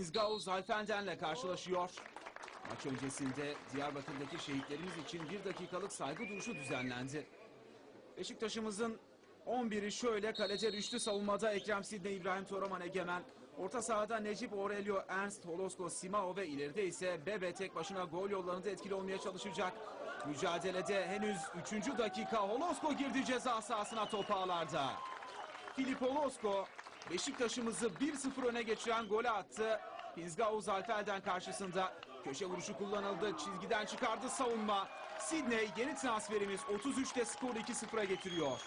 Pizgao Zalfenden'le karşılaşıyor. Maç öncesinde Diyarbakır'daki şehitlerimiz için bir dakikalık saygı duruşu düzenlendi. Beşiktaş'ımızın 11'i şöyle kalece Rüştü savunmada Ekrem Sidney, İbrahim Toraman Egemen. Orta sahada Necip Aurelio, Ernst, Holosko, Simao ve ileride ise Bebe tek başına gol yollarında etkili olmaya çalışacak. Mücadelede henüz 3. dakika Holosko girdi ceza sahasına top ağlarda. Filip Holosko Beşiktaş'ımızı 1-0 öne geçiren golü attı. Pizgao Zalfel'den karşısında köşe vuruşu kullanıldı. Çizgiden çıkardı savunma. Sidney yeni transferimiz 33'te skoru 2-0'a getiriyor.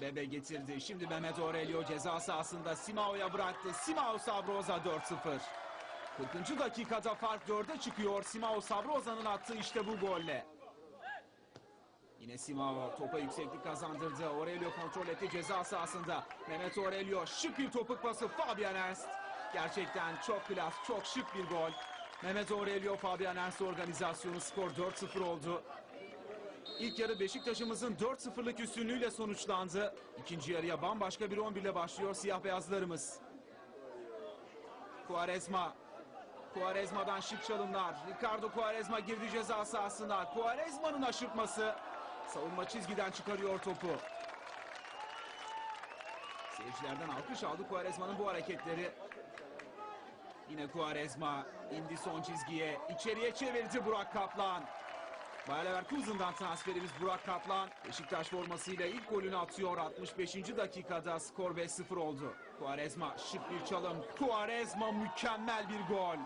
Bebe getirdi. Şimdi Mehmet Aurelio ceza sahasında Simao'ya bıraktı. Simao Sabroza 4-0. 40. dakikada fark 4'e çıkıyor. Simao Sabroza'nın attığı işte bu golle. Yine Simao topa yükseklik kazandırdı. Aurelio kontrol etti ceza sahasında. Mehmet Aurelio şık bir topuk pası Fabian Ernst. Gerçekten çok klas, çok şık bir gol. Mehmet Aurelio, Fabian Ernst organizasyonu skor 4-0 oldu. İlk yarı Beşiktaş'ımızın 4-0'lık üstünlüğüyle sonuçlandı. İkinci yarıya bambaşka bir 11 ile başlıyor siyah beyazlarımız. Quaresma. Quaresma'dan şık çalımlar. Ricardo Quaresma girdi ceza sahasına. Quaresma'nın aşırtması. Savunma çizgiden çıkarıyor topu. Seyircilerden alkış aldı Quaresma'nın bu hareketleri. Yine Quaresma indi son çizgiye. içeriye çevirdi Burak Kaplan. Bayer Leverkusen'dan transferimiz Burak Kaplan. Beşiktaş formasıyla ilk golünü atıyor. 65. dakikada skor 5-0 oldu. Quaresma şık bir çalım. Quaresma mükemmel bir gol.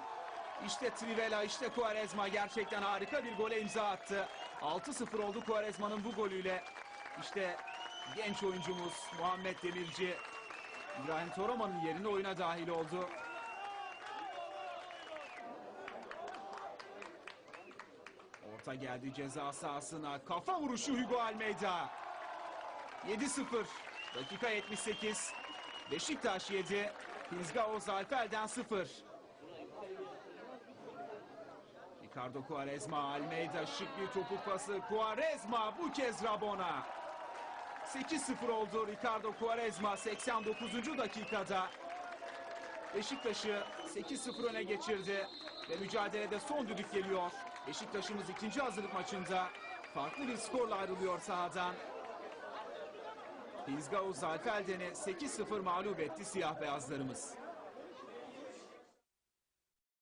İşte Trivela, işte Quaresma gerçekten harika bir gole imza attı. 6-0 oldu Quaresma'nın bu golüyle. İşte genç oyuncumuz Muhammed Demirci, İbrahim Toraman'ın yerine oyuna dahil oldu. Orta geldi ceza sahasına. Kafa vuruşu Hugo Almeida. 7-0. Dakika 78. Beşiktaş 7. Pizgao Zalfel'den 0. Ricardo Quaresma, Almeida şık bir topuk pası. Quaresma bu kez Rabona. 8-0 oldu Ricardo Quaresma 89. dakikada. Beşiktaş'ı 8-0 öne geçirdi ve mücadelede son düdük geliyor. Beşiktaş'ımız ikinci hazırlık maçında farklı bir skorla ayrılıyor sahadan. Pizgao Zalfelden'i 8-0 mağlup etti siyah beyazlarımız.